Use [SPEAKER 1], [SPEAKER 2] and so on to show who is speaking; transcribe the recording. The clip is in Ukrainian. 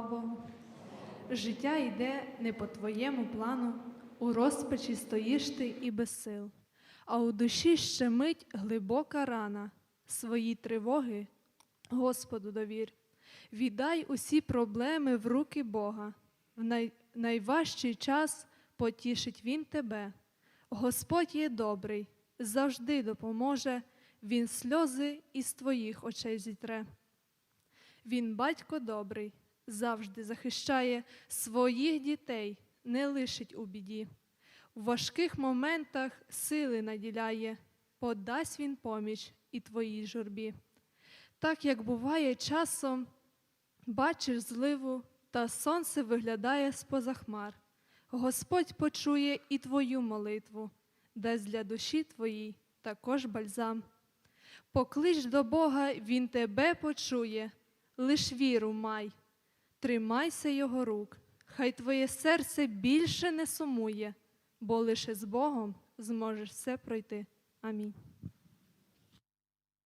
[SPEAKER 1] Богу. Життя йде не по твоєму плану, у розпачі стоїш ти і без сил, а у душі щемить глибока рана, свої тривоги Господу довір. Віддай усі проблеми в руки Бога. В най... найважчий час потішить Він тебе. Господь є добрий, завжди допоможе, Він сльози із твоїх очей зітре. Він батько добрий, завжди захищає своїх дітей, не лишить у біді. У важких моментах сили наділяє, подасть він поміч і твоїй журбі. Так як буває часом, бачиш зливу, та сонце виглядає з-поза хмар. Господь почує і твою молитву, дасть для душі твоїй також бальзам. Поклич до Бога, Він тебе почує, лиш віру май, тримайся Його рук, хай твоє серце більше не сумує, бо лише з Богом зможеш все пройти. Амінь.